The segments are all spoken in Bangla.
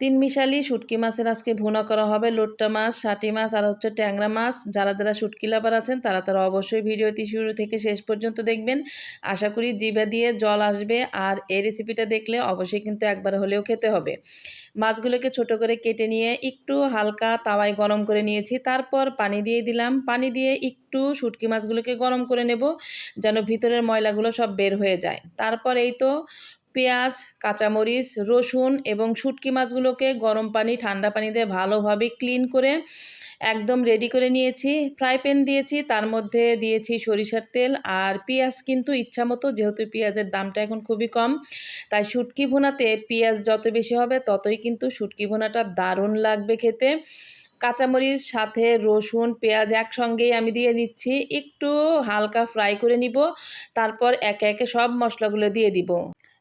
তিন মিশালি শুটকি মাছের আজকে ভুনা করা হবে, লোট্টা মাছ ষাটি মাছ আর হচ্ছে ট্যাংরা মাছ। যারা যারা শুটকি লাভার আছেন, তারা তারা অবশ্যই ভিডিওটি শুরু থেকে শেষ পর্যন্ত দেখবেন। আশা করি জিভা দিয়ে জল আসবে আর এই রেসিপিটা দেখলে অবশ্যই কিন্তু একবার হলেও খেতে হবে। মাছগুলোকে ছোট করে কেটে নিয়ে একটু হালকা তাওয়ায় গরম করে নিয়েছি। তারপর পানি দিয়ে দিলাম। পানি দিয়ে একটু শুটকি মাছগুলোকে গরম করে নেব, যেন ভিতরের ময়লাগুলো সব বের হয়ে যায়। তারপর এই তো পেঁয়াজ, কাঁচামরিচ, রসুন এবং শুটকি মাছগুলোকে গরম পানি, ঠান্ডা পানি দিয়ে ভালোভাবে ক্লিন করে একদম রেডি করে নিয়েছি। ফ্রাই প্যান দিয়েছি, তার মধ্যে দিয়েছি সরিষার তেল আর পেঁয়াজ কিন্তু ইচ্ছা মতো, যেহেতু পেঁয়াজের দামটা এখন খুবই কম, তাই শুটকি ভুনাতে পেঁয়াজ যত বেশি হবে ততই কিন্তু শুটকি ভুনাটা দারুণ লাগবে খেতে। কাঁচামরিচ, সাথে রসুন, পেঁয়াজ একসঙ্গেই আমি দিয়ে নিচ্ছি, একটু হালকা ফ্রাই করে নিব, তারপর একে একে সব মশলাগুলো দিয়ে দিব।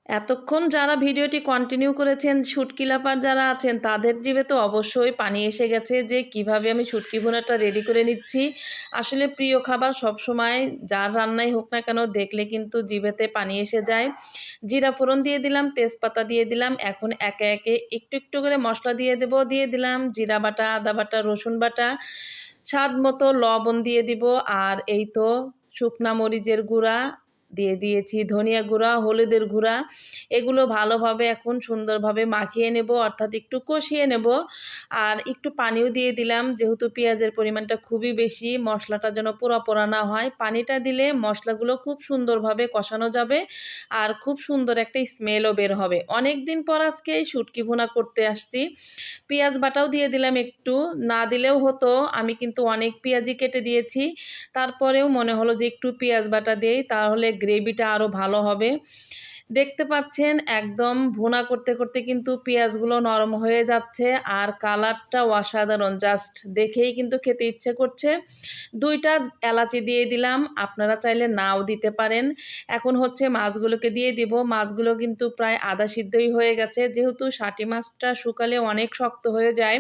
এতক্ষণ যারা ভিডিওটি কন্টিনিউ করেছেন, শুটকি লাপার যারা আছেন, তাদের জিভে তো অবশ্যই পানি এসে গেছে যে কীভাবে আমি শুটকি ভুনাটা রেডি করে নিচ্ছি। আসলে প্রিয় খাবার সব সময় যার রান্নাই হোক না কেন দেখলে কিন্তু জিভেতে পানি এসে যায়। জিরা ফোড়ন দিয়ে দিলাম, তেজপাতা দিয়ে দিলাম, এখন একে একে একটু একটু করে মশলা দিয়ে দেব, দিয়ে দিলাম জিরা বাটা, আদা বাটা, রসুন বাটা, স্বাদ মতো লবণ দিয়ে দিব, আর এই তো শুকনা মরিচের গুঁড়া দিয়ে দিয়েছি। ধনিয়া গুঁড়া, হলুদের গুঁড়া, এগুলো ভালোভাবে এখন সুন্দরভাবে মাখিয়ে নেব, অর্থাৎ একটু কষিয়ে নেব। আর একটু পানিও দিয়ে দিলাম, যেহেতু পেঁয়াজের পরিমাণটা খুবই বেশি, মশলাটা যেন পুরো পোড়া না হয়। পানিটা দিলে মশলাগুলো খুব সুন্দরভাবে কষানো যাবে আর খুব সুন্দর একটা স্মেলও বের হবে। অনেক দিন পর আজকে এই শুটকি ভুনা করতে আসছি। পেঁয়াজ বাটাও দিয়ে দিলাম একটু, না দিলেও হতো, আমি কিন্তু অনেক পেঁয়াজি কেটে দিয়েছি। তারপরেও মনে হলো যে একটু পেঁয়াজ বাটা দিই, তাহলে গ্রেভিটা আরও ভালো হবে। দেখতে পাচ্ছেন, একদম ভুনা করতে করতে কিন্তু পেঁয়াজগুলো নরম হয়ে যাচ্ছে আর কালারটা অসাধারণ। জাস্ট দেখেই কিন্তু খেতে ইচ্ছে করছে। দুইটা এলাচি দিয়ে দিলাম, আপনারা চাইলে নাও দিতে পারেন। এখন হচ্ছে মাছগুলোকে দিয়ে দিব। মাছগুলো কিন্তু প্রায় আধা সিদ্ধই হয়ে গেছে। যেহেতু ষাটি মাছটা শুকালে অনেক শক্ত হয়ে যায়,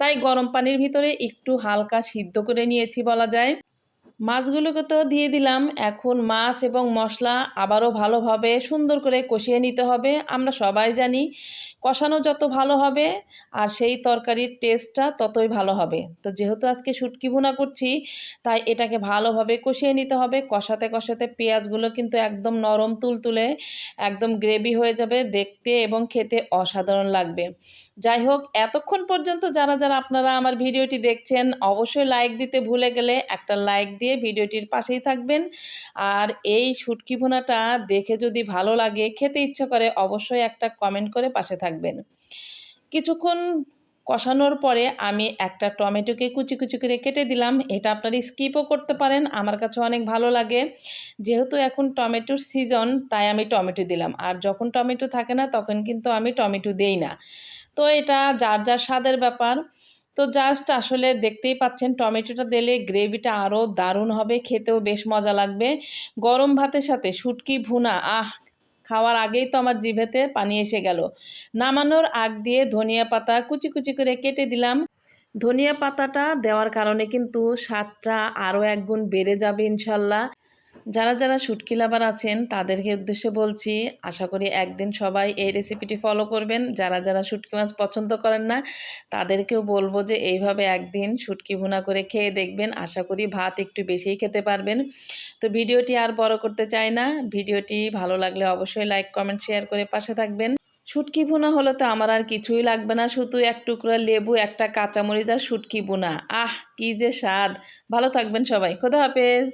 তাই গরম পানির ভিতরে একটু হালকা সিদ্ধ করে নিয়েছি বলা যায়। মাছগুলোকে তো দিয়ে দিলাম। এখন মাছ এবং মশলা আবারও ভালোভাবে সুন্দর করে কষিয়ে নিতে হবে। আমরা সবাই জানি কষানো যত ভালো হবে আর সেই তরকারির টেস্টটা ততই ভালো হবে। তো যেহেতু আজকে শুটকি ভুনা করছি, তাই এটাকে ভালোভাবে কষিয়ে নিতে হবে। কষাতে কষাতে পেঁয়াজগুলো কিন্তু একদম নরম তুলতুলে, একদম গ্রেভি হয়ে যাবে দেখতে এবং খেতে অসাধারণ লাগবে। যাই হোক, এতক্ষণ পর্যন্ত যারা যারা আপনারা আমার ভিডিওটি দেখছেন, অবশ্যই লাইক দিতে ভুলে গেলে একটা লাইক দিয়ে ভিডিওটির পাশেই থাকবেন। আর এই শুটকি ভুনাটা দেখে যদি ভালো লাগে, খেতে ইচ্ছে করে, অবশ্যই একটা কমেন্ট করে পাশে থাকবেন। কিছুক্ষণ কষানোর পরে আমি একটা টমেটোকে কুচি কুচি করে কেটে দিলাম। এটা আপনারা স্কিপও করতে পারেন, আমার কাছে অনেক ভালো লাগে। যেহেতু এখন টমেটোর সিজন তাই আমি টমেটো দিলাম। আর যখন টমেটো থাকে না, তখন কিন্তু আমি টমেটো দেই না। তো এটা যার যার স্বাদের ব্যাপার। তো জাস্ট আসলে দেখতেই পাচ্ছেন, টমেটোটা দিলে গ্রেভিটা আরও দারুণ হবে, খেতেও বেশ মজা লাগবে। গরম ভাতের সাথে শুটকি, ভুনা, আহ, খাওয়ার আগেই তো আমার জিভেতে পানি এসে গেল। নামানোর আগ দিয়ে ধনিয়া পাতা কুচি কুচি করে কেটে দিলাম। ধনিয়া পাতাটা দেওয়ার কারণে কিন্তু স্বাদটা আরও একগুণ বেড়ে যাবে ইনশাল্লাহ। যারা যারা শুটকি লাভার আছেন, তাদেরকে উদ্দেশ্যে বলছি, আশা করি একদিন সবাই এই রেসিপিটি ফলো করবেন। যারা যারা শুটকি মাছ পছন্দ করেন না, তাদেরকেও বলব যে এইভাবে একদিন শুটকি ভুনা করে খেয়ে দেখবেন। আশা করি ভাত একটু বেশিই খেতে পারবেন। তো ভিডিওটি আর বড় করতে চাই না। ভিডিওটি ভালো লাগলে অবশ্যই লাইক কমেন্ট শেয়ার করে পাশে থাকবেন। শুটকি ভুনা হলে তো আমার আর কিছুই লাগবে না। শুধু এক টুকরা লেবু, একটা কাঁচামরিচ আর শুটকি ভুনা। আহ, কি যে স্বাদ! ভালো থাকবেন সবাই। খোদা হাফেজ!